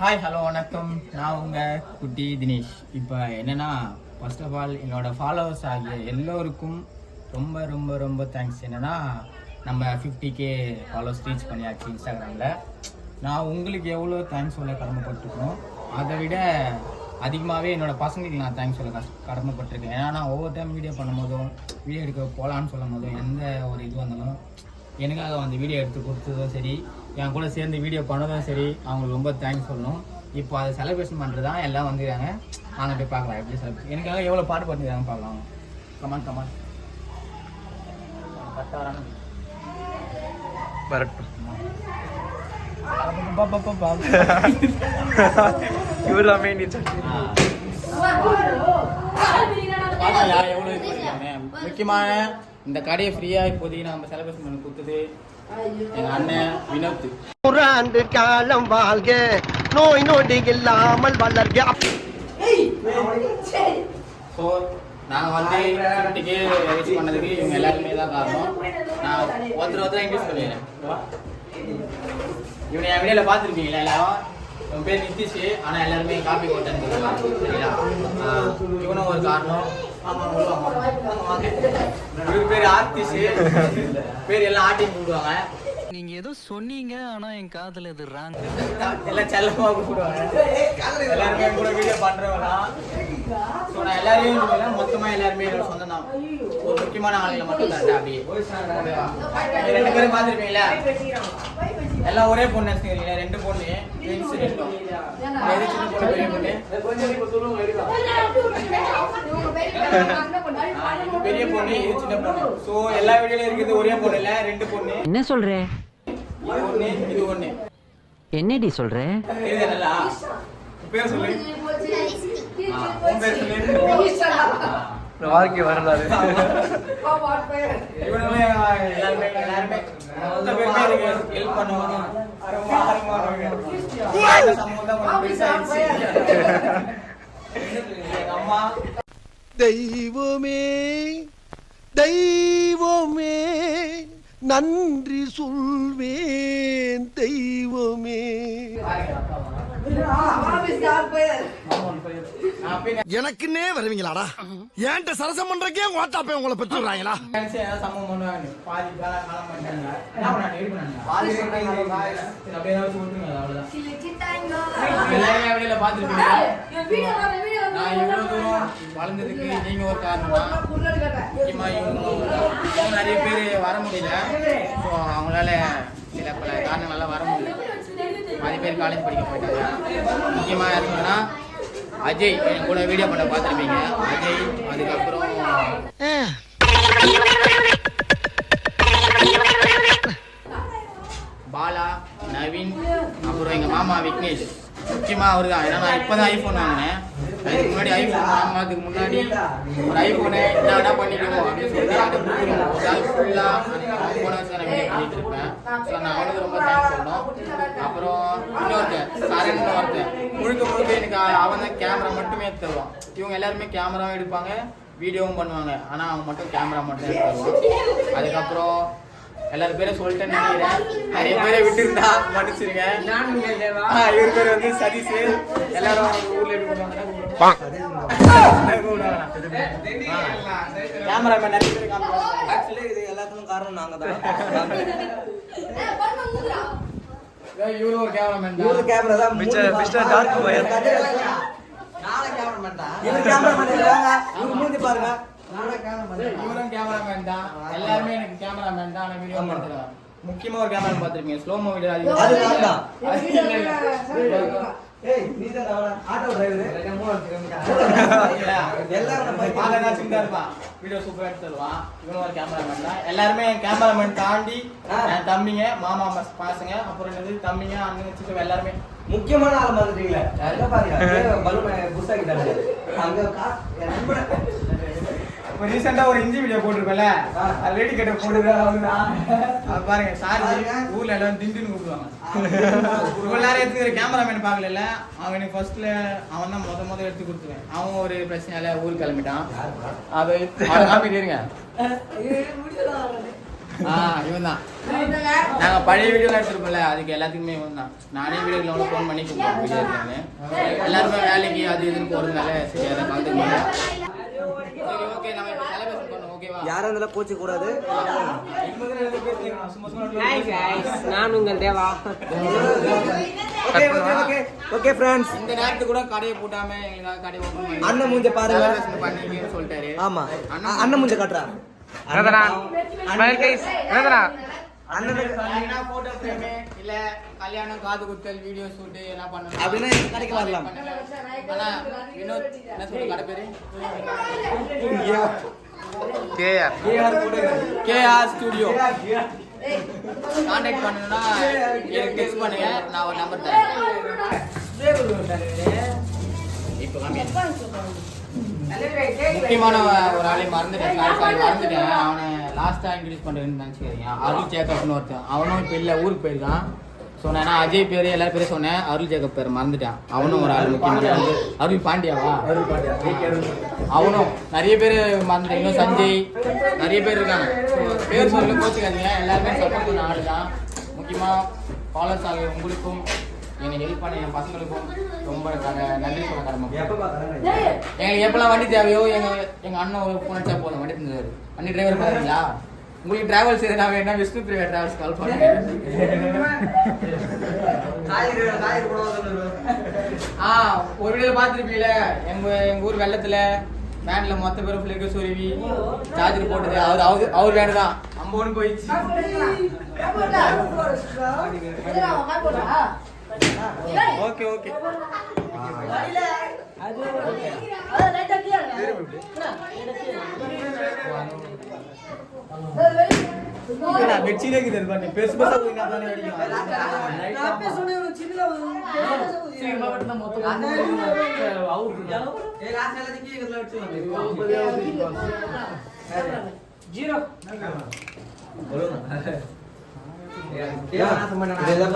Hi hello வணக்கம். நான் உங்கள் குட்டி தினேஷ். இப்போ என்னென்னா ஃபர்ஸ்ட் ஆஃப் ஆல் என்னோடய ஃபாலோவர்ஸ் ஆகிய எல்லோருக்கும் ரொம்ப ரொம்ப ரொம்ப தேங்க்ஸ் என்னென்னா நம்ம 50k கே ஃபாலோவர்ஸ் ரீச் பண்ணியாச்சு இன்ஸ்டாகிராமில் நான் உங்களுக்கு எவ்வளோ தேங்க்ஸ் சொல்ல கடமைப்பட்டிருக்கணும் அதை விட அதிகமாகவே என்னோட பசங்களுக்கு நான் தேங்க்ஸ் சொல்ல கஷ் கடமைப்பட்டிருக்கேன். ஏன்னா நான் ஒவ்வொரு டைம் வீடியோ பண்ணும் போதும் வீடியோ எடுக்க போகலான்னு சொல்லும் போதும் எந்த ஒரு இது வந்தாலும் எனக்காக வந்து வீடியோ எடுத்து கொடுத்ததும் சரி என் கூட சேர்ந்து வீடியோ பண்ணதும் சரி அவங்களுக்கு ரொம்ப தேங்க்ஸ் சொல்லணும். இப்போ அதை செலிப்ரேஷன் பண்ணுறது தான் எல்லாம் வந்துருக்காங்க. நாங்கள் போய் பார்க்கலாம் எப்படி செலிப்ரேஷன் எனக்காக எவ்வளோ பாட்டு பண்ணிருக்காங்க பார்க்கலாம். கமான் கமான் கரெக்டாக வரட்டும். வராங்க இவர் தான் மெயின் முக்கியமான இந்த கடையை ஃப்ரீயாக இப்போதைக்கு நம்ம செலிப்ரேஷன் பண்ணி கொடுத்தது. எங்கள் அண்ணன் வினோத். நூறாண்டு காலம் வாழ்க நோய் நொடி இல்லாமல் வளர்க. ஸோ நாங்கள் வந்து ஃபிஃப்டிக்கு ரீச் பண்ணதுக்கு இவங்க எல்லாருமே தான் காரணம். நான் ஒருத்தர் ஒருத்தர் இன்ட்ரூஸ் பண்ணிடுறேன். இவனை என் வீடியோவில் பார்த்துருப்பீங்களா எல்லாரும்? இவன் பேர் நிதிஷ் ஆனால் எல்லாருமே காப்பி போட்டேன்னு சரிங்களா இவனும் ஒரு காரணம். இவரு பேர் ஆர்த்திஷ். பேர் எல்லாம் ஆட்டின்னு கூப்பிடுவாங்க நீங்க ஏதோ சொன்னீங்க ஆனா என் காதுல இது ராங் எல்லாம் செல்லமா கூப்பிடுவாங்க எல்லாருமே கூட வீடியோ பண்றவங்க ஸோ நான் எல்லாரையும் மொத்தமா எல்லாருமே என்னோட சொந்தம் தான் ஒரு முக்கியமான ஆளுங்களை மட்டும் தான் அப்படியே ரெண்டு பேரும் பார்த்துருப்பீங்களா எல்லாம் ஒரே பொண்ணு வச்சுக்கிறீங்களா ரெண்டு பொண்ணு. Twins. ரெண்டும் எது சின்ன பொண்ணு பெரிய பொண்ணு. இது பெரிய பொண்ணு இது சின்ன பொண்ணு? ஸோ எல்லா வீடியோல இருக்குது ஒரே பொண்ணு இல்ல ரெண்டு பொண்ணு. என்ன சொல்ற? இது ஒண்ணு இது ஒண்ணு. என்னடி சொல்ற? நல்லா உன் பேர் சொல்லு. பேர் சொல்லு. ஆ. வாழ்க்கை வரலாறு. இந்த தெய்வமே தெய்வமே நன்றி சொல்வேன் தெய்வமே. எனக்குன்னே வருவீங்களாடா? ஏன்ட்ட சரசம் பண்றக்கே ஓட்டாப்பே உங்களை பெற்றுறாங்களா பண்ணுவாங்க பாதி காலம் பண்ணிட்டாங்க சரி, அப்படியே எல்லாருமே நான் இவ்வளோ தூரம் வளர்ந்ததுக்கு நீங்க ஒரு காரணம் தான் இவங்க நிறைய பேர் வர முடியல. ஸோ அவங்களால சில பல காரணங்களால வர முடியல. பாதி பேர் காலேஜ் படிக்க போயிட்டாங்க. முக்கியமாக இருக்கணும்னா அஜய். என் கூட வீடியோ பண்ண பார்த்துருப்பீங்க. அஜய் அதுக்கப்புறம் பாலா நவீன் அப்புறம் எங்கள் மாமா விக்னேஷ். முக்கியமாக அவர் தான் ஏன்னா நான் இப்பதான் ஐஃபோன் வாங்கினேன். அதுக்கு முன்னாடி ஐஃபோன் வாங்கினதுக்கு முன்னாடி ஒரு ஐஃபோனை என்ன பண்ணிக்கணும் அப்படின்னு சொல்லி அதை கொடுக்கணும். ஃபுல்லாக நாள் ஃபுல்லா போன வச்சு நான் வீடியோ பண்ணிட்டு இருப்பேன் ஸோ நான் அவனுக்கு ரொம்ப தேங்க்ஸ் சொல்லணும். அப்புறம் இன்னொருத்தன் சரண் ஒருத்தன் முழுக்க முழுக்க எனக்கு அவன் தான் கேமரா மட்டுமே தருவான். இவங்க எல்லாருமே கேமராவும் எடுப்பாங்க வீடியோவும் பண்ணுவாங்க. ஆனால் அவன் மட்டும் கேமரா மட்டும் எடுத்து தருவான். அதுக்கப்புறம் எல்லாரும் பேரும் சொல்லிட்டேன்னு நினைக்கிறேன். நிறைய பேரை விட்டுருந்தா மன்னிச்சிருங்க. இவர் பேர் வந்து சதீஷ். எல்லாரும் ஊர்ல கேமராமேன் நிறைய பேர் ஆக்சுவலி இது எல்லாத்துக்கும் காரணம் நாங்க தான் இவரும் ஒரு கேமராமேன் இவரு கேமரா தான் மிஸ்டர் டார்க் தான் இவரு இவரு மூஞ்சி பாருங்க. இவரும் கேமராமேன் தான் எல்லாருமே எனக்கு கேமராமேன் தான் ஆனா வீடியோ எடுத்துருவாங்க முக்கியமா ஒரு கேமரா பார்த்திருப்பீங்க ஸ்லோமோ வீடியோ அது நான் தான். அது இல்ல, இல்ல. ஏய் நீ தான் ஆட்டோ டிரைவர் எல்லாரும் போய் பாலனா சின்னதா இருப்பான். வீடியோ சூப்பரா எடுத்து தருவான். இவனும் ஒரு கேமராமேன் தான். எல்லாருமே கேமராமேன் தாண்டி என் தம்பிங்க மாமா பசங்க அப்புறம் என்னது தம்பிங்க அண்ணன் சித்தப்பா எல்லாருமே முக்கியமான ஆள் மறந்துட்டீங்களே பாருங்க பலூன் அங்க கா- இப்போ ரீசெண்டா ஒரு இஞ்சி வீடியோ போட்டிருப்பேன்ல? அது ரெடி கட்ட போட்டுருக்காங்க அது பாருங்க சார் ஊர்ல எல்லாரும் திண்டுன்னு கூப்பிடுவாங்க. இவ்வளவு நேரம் எடுத்துக்கிற கேமராமேன் பார்க்கல அவனுக்கு ஃபர்ஸ்ட்ல அவன் தான் முத முத எடுத்து கொடுத்துருவேன். அவன் ஒரு பிரச்சனையால ஊருக்கு கிளம்பிட்டான். அது காப்பி இருங்க. ஆ இவன் தான். நாங்க பழைய வீடியோலாம் எடுத்திருப்போம்ல அதுக்கு எல்லாத்துக்குமே இவன் தான். நானே வீடியோல அவ்வளோ ஃபோன் பண்ணி கூப்பிடுவேன் வீடியோ எல்லாருமே வேலைக்கு அது இதுன்னு போறதுனால சரி அதை கலந்துக்க சரி ஓகே நம்ம இப்போ செலிப்ரேஷன் பண்ணோம் ஓகேவா யாரும் இருந்தாலும் கோச்சு கூடாது. நான் உங்கள் Deva. Okay okay okay okay friends இந்த நேரத்துக்கு கூட கடையை பூட்டாம பண்ணி அண்ணன் மூஞ்ச பாருங்க. சொல்லிட்டாரு. ஆமா. அண்ணன் மூஞ்ச காட்டுறா. என்னதுடா இல்ல கல்யாணம் காது குத்தல் வீடியோ ஷூட் எல்லாம் பண்ணணும். அப்படின்னா இந்த கடைக்கு வரலாம். ஆனா வினோத் என்ன சொல்ற கடை பேரு? கேஆர். கேஆர் ஸ்டுடியோ கான்டாக்ட் பண்ணணும்னா எனக்கு டெக்ஸ்ட் பண்ணுங்க நான் ஒரு நம்பர் தரேன். இப்போ கம்மி முக்கியமான ஒரு ஆளை மறந்துட்டேன். மறந்துட்டேன். அவனை லாஸ்ட்டாக இன்ட்ரடியூஸ் பண்ணுறேன்னு நினச்சிக்கிறீங்க அருள் ஜேக்கப்னு ஒருத்தன். அவனும் இப்போ இல்லை ஊருக்கு போயிருக்கான். ஸோ நான் அஜய் பேர் எல்லாரும் பேரும் சொன்னேன். அருள் ஜேக்கப் பேர் மறந்துட்டான். அவனும் ஒரு ஆள் முக்கியமான ஆளு. அருள் பாண்டியாவா அவனும் நிறைய பேர் மறந்துட்டேன். இன்னும் சஞ்சய் நிறைய பேர் இருக்காங்க. பேர் சொல்லி கோச்சுக்காதீங்க. எல்லாருமே சப்போர்ட் பண்ண ஆளு தான் முக்கியமாக ஃபாலோஸ் ஆகிய உங்களுக்கும் எனக்கு ஹெல்ப் பண்ண என் பசங்களுக்கும் ரொம்ப நன்றி சொல்ல கடமை எங்களுக்கு எப்பெல்லாம் வண்டி தேவையோ எங்க எங்க அண்ணன் அடிச்சா போதும். வண்டி தந்துவாரு வண்டி டிரைவர் பாருங்களா உங்களுக்கு டிராவல்ஸ் எதுனா வேணா விஷ்ணு பிரியா டிராவல்ஸ் கால் பண்ணுங்க. ஆ ஒரு வீடியோ பார்த்துருப்பீங்கள எங்க எங்க ஊர் வெள்ளத்துல வேன்ல மொத்த பேரும் ஃபிளேக்கு சொருவி சார்ஜர் போட்டது. அவர் அவர் அவர் வேனு தான். அம்போன்னு போயிடுச்சு. ஓகே ஓகே பெட்ஷீட் இருக்குது பண்ணி பெருசு பெருசா போய் நான் தானே இதெல்லாம்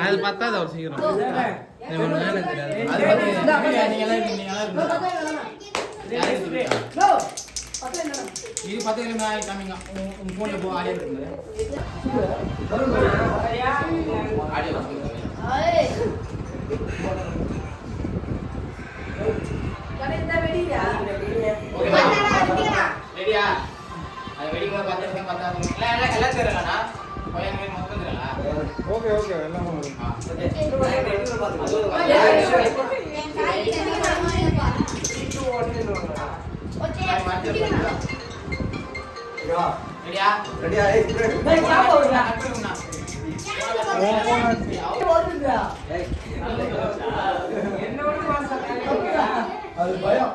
அது பத்தாது இது பத்து கிலோ காமிங்க உங்க போன்ல போ ஆடியோ இருக்குது ஆடியோ ரெடியா அது வெடிக்கும் பத்து நிமிஷம் பத்தாது எல்லாம் எல்லாம் எல்லாம் பையன் மொத்தம் தெரியல ஓகே ஓகே எல்லாம் அது பயம்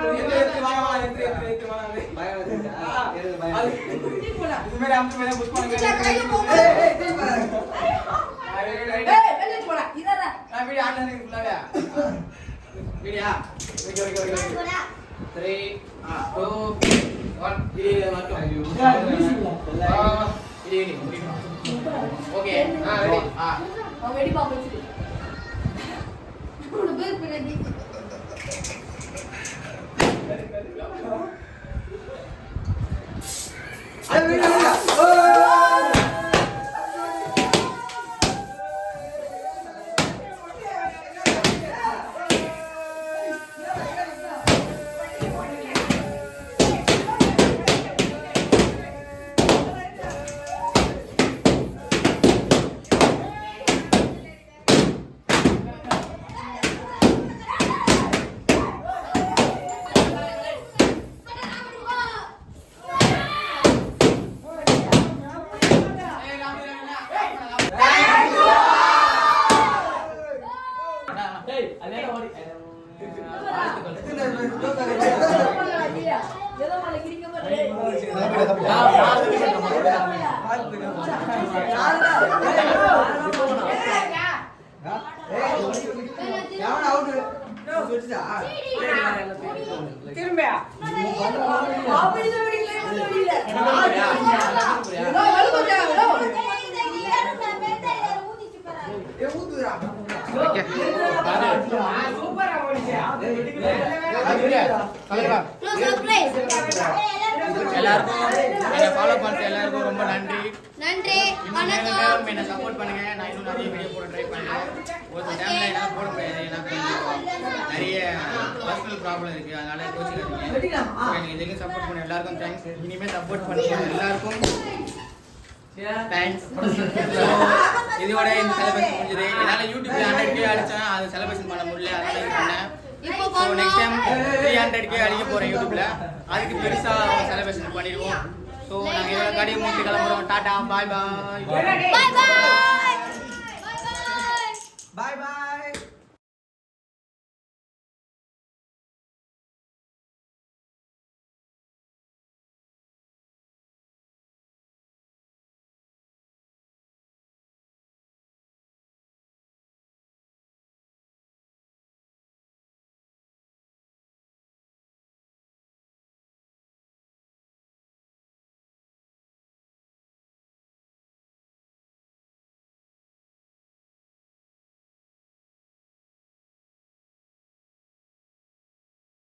Oke, okay. ah, ready, ah. Oh, ready, Pak. Udah, berat, berat, berat. Berat, berat, berat. 哎没事没事。எல்லாருக்கும் என்னை ஃபாலோ பண்ணுற எல்லாருக்கும் ரொம்ப நன்றி. நன்றி. மேலும் என்னை சப்போர்ட் பண்ணுங்க. நான் இன்னும் நிறைய வீடியோ போட ட்ரை பண்ணுறேன் ஒரு சில டைம்ல என்னால் போட முடியாது ஏன்னா நிறைய பர்சனல் ப்ராப்ளம் இருக்கு. அதனால கோச்சிக்காதீங்க. எனக்கு இதுக்கு சப்போர்ட் பண்ண எல்லாருக்கும் தேங்க்ஸ் இனிமேல் சப்போர்ட் பண்ணுங்க எல்லாருக்கும் தேங்க்ஸ் இதோட இந்த செலிப்ரேஷன் முடிஞ்சது. என்னால் யூடியூப்ல ஹண்ட்ரட் கே அடிச்சேன் அது செலிப்ரேஷன் பண்ண முடியல. அதனால இது பண்ணேன். இப்போ so next time three hundred K அடிக்க போகிறேன் யூடியூப்ல அதுக்கு பெருசாக செலிப்ரேஷன் பண்ணிடுவோம். itu ini lagi di kalau tada bye bye bye bye bye, bye. bye, bye.